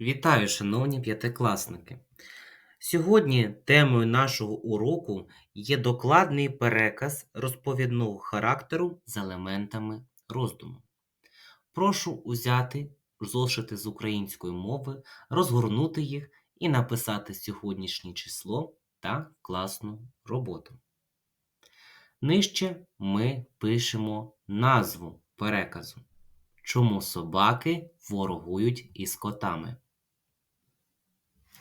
Вітаю, шановні п'ятикласники! Сьогодні темою нашого уроку є докладний переказ розповідного характеру з елементами роздуму. Прошу узяти зошити з української мови, розгорнути їх і написати сьогоднішнє число та класну роботу. Нижче ми пишемо назву переказу. Чому собаки ворогують із котами?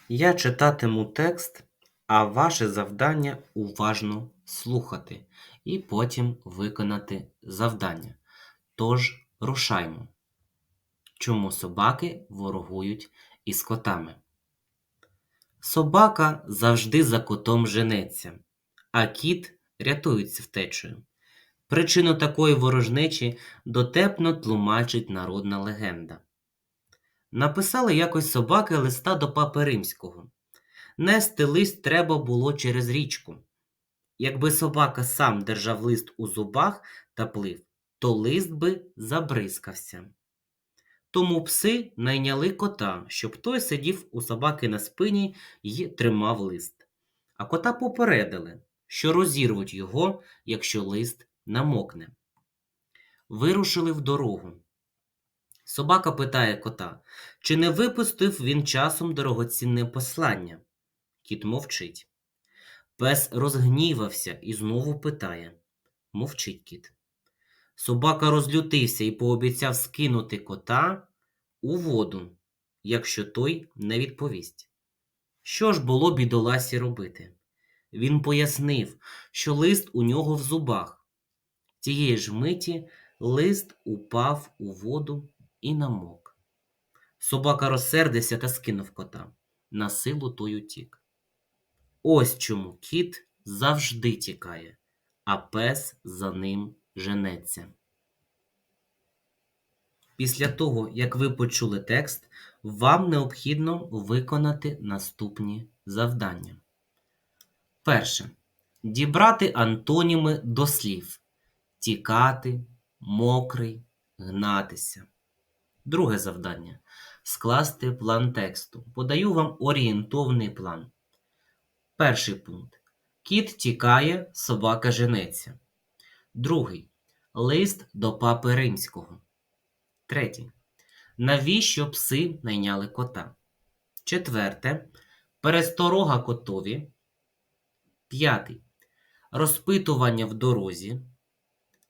Я читатиму текст, а ваше завдання уважно слухати і потім виконати завдання. Тож рушаймо. Чому собаки ворогують із котами? Собака завжди за котом женеться, а кіт рятується втечею. Причину такої ворожнечі дотепно тлумачить народна легенда. Написали якось собаки листа до папи римського. Нести лист треба було через річку. Якби собака сам держав лист у зубах та плив, то лист би забризкався. Тому пси найняли кота, щоб той сидів у собаки на спині й тримав лист. А кота попередили, що розірвуть його, якщо лист намокне. Вирушили в дорогу. Собака питає кота, чи не випустив він часом дорогоцінне послання. Кіт мовчить. Пес розгнівався і знову питає Мовчить кіт. Собака розлютився і пообіцяв скинути кота у воду, якщо той не відповість. Що ж було бідоласі робити? Він пояснив, що лист у нього в зубах. Тієї ж миті лист упав у воду і намок. Собака розсердився та скинув кота. На силу той утік. Ось чому кіт завжди тікає, а пес за ним женеться. Після того, як ви почули текст, вам необхідно виконати наступні завдання. Перше. Дібрати антоніми до слів тікати, мокрий, гнатися. Друге завдання скласти план тексту. Подаю вам орієнтовний план. Перший пункт. Кіт тікає, собака женеться. Другий. Лист до папи римського. Третій. Навіщо пси найняли кота? Четверте. Пересторога котові. П'ятий. Розпитування в дорозі.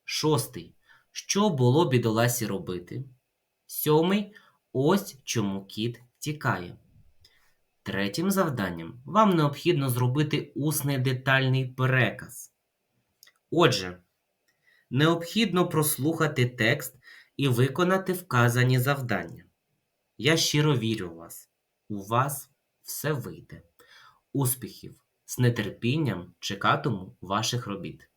Шостий. Що було бідоласі робити? Сьомий. Ось чому кіт тікає. Третім завданням вам необхідно зробити усний детальний переказ. Отже, необхідно прослухати текст і виконати вказані завдання. Я щиро вірю в вас. У вас все вийде. Успіхів! З нетерпінням чекатиму ваших робіт.